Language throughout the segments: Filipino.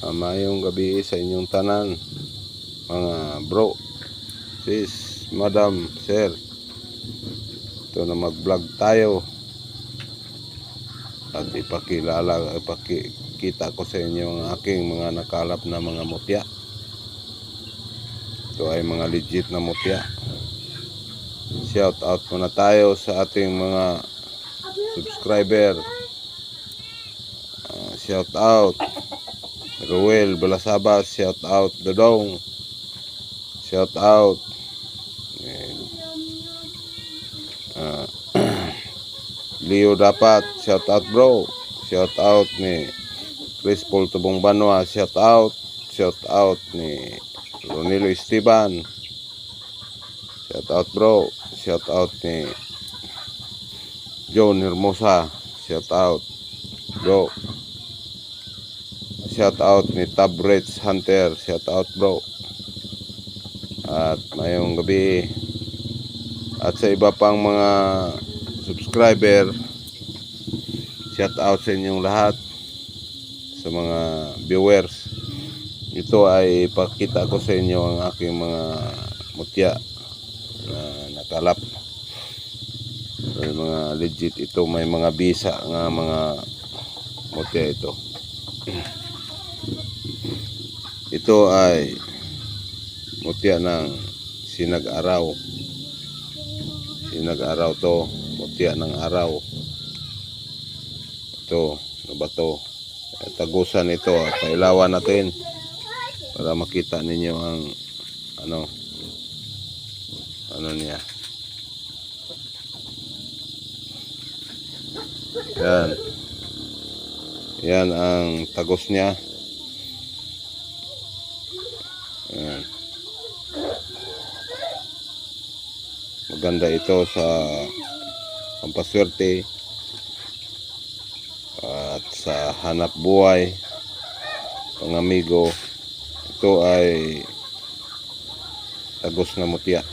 Uh, mayong gabi sa inyong tanan, mga bro, sis, madam, sir. Ito na mag-vlog tayo. At ipakilala, ipakita ko sa inyo ang aking mga nakalap na mga mutya. Ito ay mga legit na mutya. Shout out muna tayo sa ating mga subscriber. Ah, shout out Ruel Balasabas, shout out Dodong. Shout out And, ah, Leo dapat, shout out bro. Shout out ni Chris Paul Tubong Banwa, shout out. Shout out ni Ronilo Esteban. Shout out bro. Shout out ni John Hermosa. Shout out bro. Shout out ni Tab Reds Hunter. Shout out bro. At mayong gabi. At sa iba pang mga subscriber shout out sa inyong lahat. Sa mga viewers. Ito ay ipakita ko sa inyo ang aking mga mutya na nakalap. May mga legit ito. May mga bisa nga mga mutya ito ito ay mutya ng sinag-araw. Sinag-araw to mutya ng araw. Ito ano ba to? Eh, tagusan ito pailawan natin para makita ninyo ang ano ano niya. Yan. Yan ang tagos niya maganda ito sa pampaswerte at sa hanap buhay. Pang amigo ito ay tagos na mutya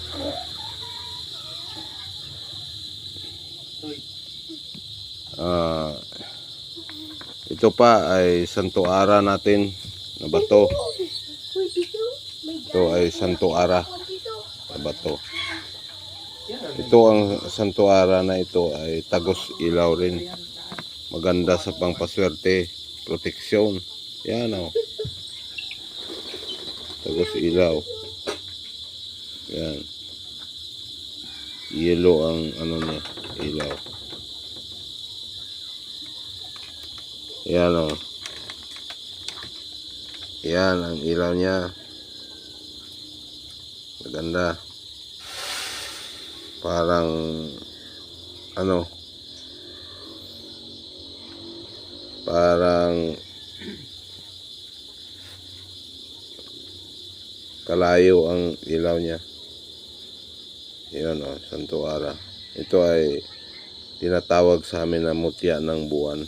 Ah, ito pa ay santo ara natin na bato. Ito ay santo ara na bato ito ang santo ara na ito ay tagos ilaw rin. Maganda sa pangpaswerte proteksyon. Yan o tagos ilaw. Yan. Yellow ang ano niya ilaw. Yan o yan ang ilaw niya. Maganda parang ano parang kalayo ang ilaw niya. Yun o santo ara ito ay tinatawag sa amin na mutya ng buwan.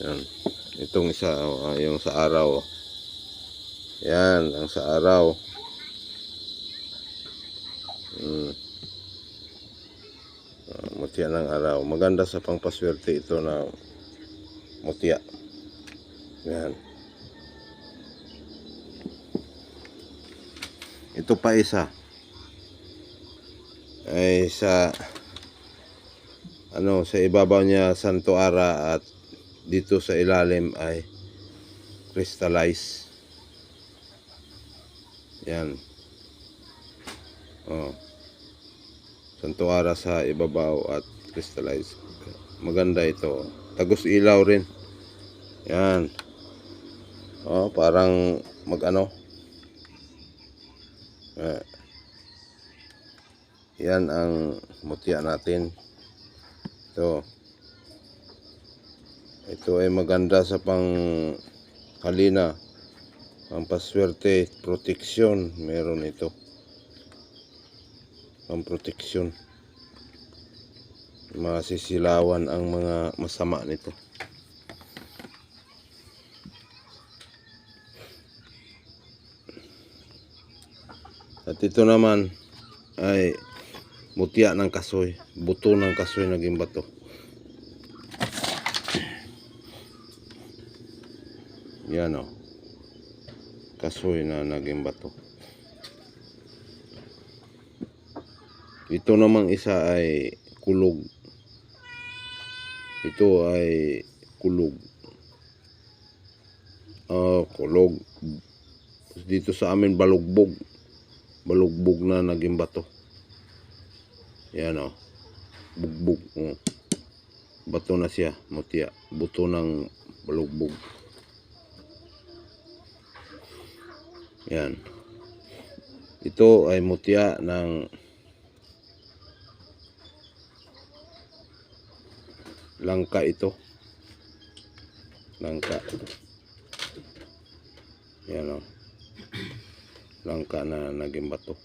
Yan itong isa oh, yung sa araw. Oh. yan ang sa araw mm. Ah, mutya ng araw. Maganda sa pangpaswerte ito na mutya yan. Ito pa isa. Ay sa ano sa ibabaw niya santo ara at dito sa ilalim ay crystallize. Yan. Oh santo ara sa ibabaw at crystallize. Maganda ito. Tagos ilaw rin. Yan. Oh parang mag ano eh, yan ang mutya natin. Ito. Ito ay maganda sa pang halina. Pampaswerte proteksyon meron ito pamproteksyon masisilawan ang mga masama nito at ito naman ay mutya ng kasoy buto ng kasoy naging bato Yan o. Kasoy na naging bato. Ito namang isa ay kulog. Ito ay kulog. Ah, kulog. Dito sa amin balugbog. Balugbog na naging bato. Yan o. Bugbog. Oh. Bato na siya. Mutya. Buto ng balugbog. Yan. Ito ay mutya ng langka ito. Langka. Yan o. Langka na naging bato.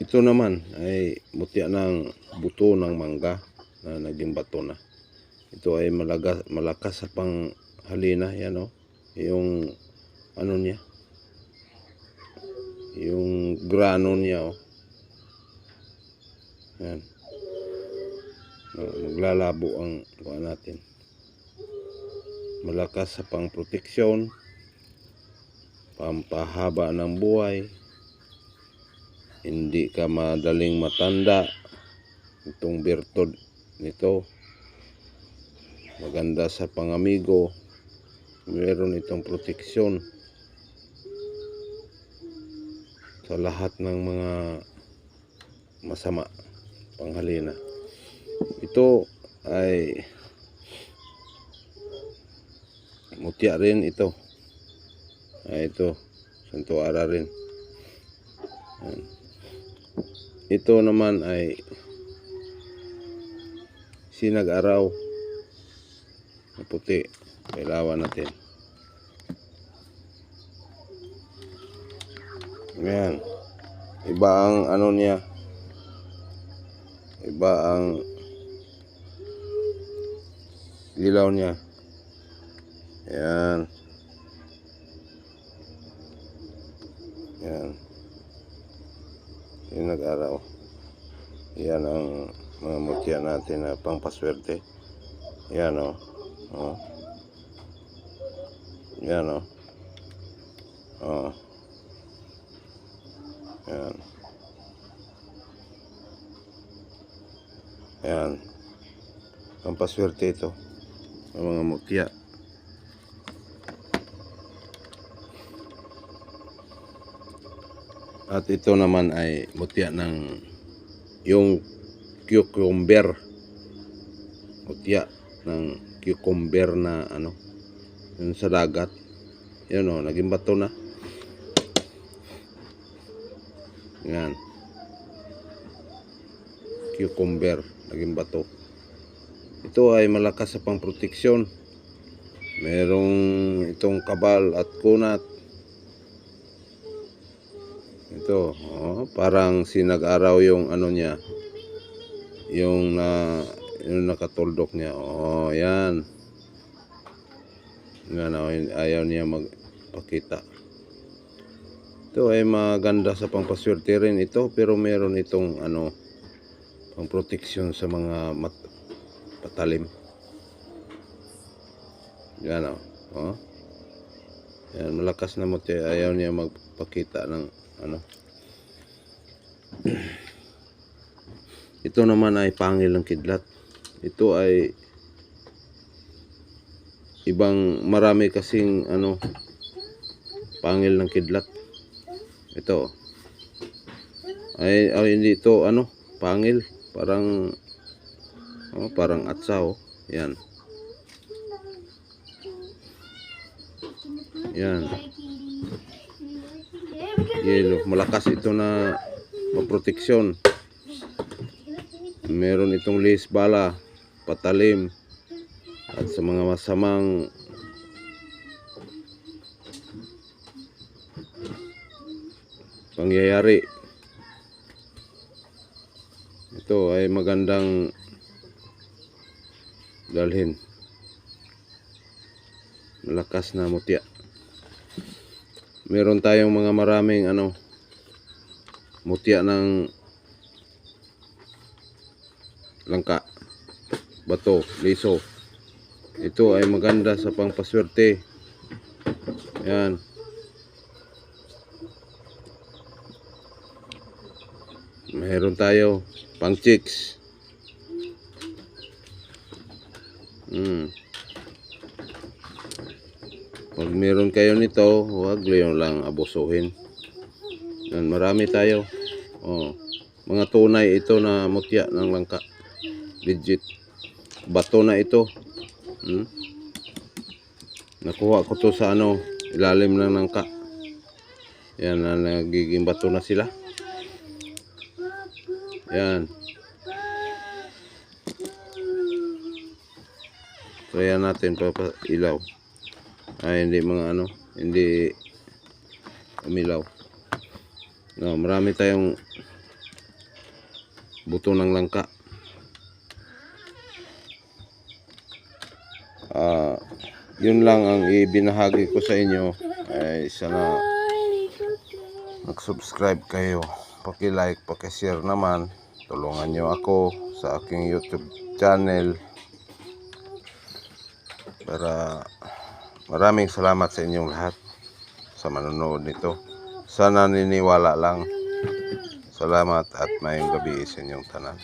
Ito naman ay mutya ng buto ng mangga na naging bato na. Ito ay malaga, malakas sa panghalina. Yan o. Yung ano niya. Yung grano niya o. Yan. No, Maglalabo ang kuha natin. Malakas sa pangproteksyon. Pampahaba ng buhay. Hindi ka madaling matanda. Itong birtod nito. Maganda sa pangamigo. Meron itong proteksyon sa lahat ng mga masama panghalina. Ito ay mutya rin ito. Ay ito, santuara rin. Ito naman ay sinag-araw na puti. Kailawan natin. Ayan. Iba ang ano niya. Iba ang ilaw niya. Ayan. Ayan. Yung nag-araw. Yan ang mga mutya natin na pangpaswerte. Yan o. Oh. Yan o. Oh. Yan. Yan. Pampaswerte ito. Ang mga mutya. At ito naman ay mutya ng yung cucumber. Mutya ng cucumber na ano, yun sa dagat. Yan o, naging bato na. Yan. Cucumber, naging bato. Ito ay malakas sa pangproteksyon. Merong itong kabal at kunat. Ito, oh, parang sinag-araw yung ano niya. Yung na yung nakatuldok niya. Oh, yan. Yan, oh, ayaw niya magpakita. Ito ay maganda sa pangpaswerte rin ito pero meron itong ano pangproteksyon sa mga mat patalim. Yan o. Oh. Yan, malakas na mo ayaw niya magpakita ng ano. Ito naman ay pangil ng kidlat. Ito ay ibang marami kasing ano pangil ng kidlat. Ito. Ay, ay hindi ito ano, pangil, parang oh, parang atsaw. Yan. Yan. Yelo, malakas ito na maproteksyon. Meron itong lis bala, patalim, at sa mga masamang pangyayari. Ito ay magandang dalhin. Malakas na mutya. Meron tayong mga maraming ano mutya ng langka, bato, liso. Ito ay maganda sa pangpaswerte. Yan. Meron tayo pang chicks. Hmm. Pag meron kayo nito, huwag lang lang abusuhin. Yan, marami tayo. Oh. Mga tunay ito na mutya ng langka. Legit. Bato na ito. Hmm? Nakuha ko to sa ano, ilalim ng langka. Yan na nagiging bato na sila. Yan. So yan natin papa ilaw. Ay hindi mga ano, hindi umilaw. No, marami tayong buto ng langka. Ah, yun lang ang ibinahagi ko sa inyo. Ay sana mag-subscribe kayo. Paki-like, paki-share naman. Tulungan nyo ako sa aking YouTube channel. Para maraming salamat sa inyong lahat sa manonood nito. Sana niniwala lang. Salamat at mayong gabi sa inyong tanan.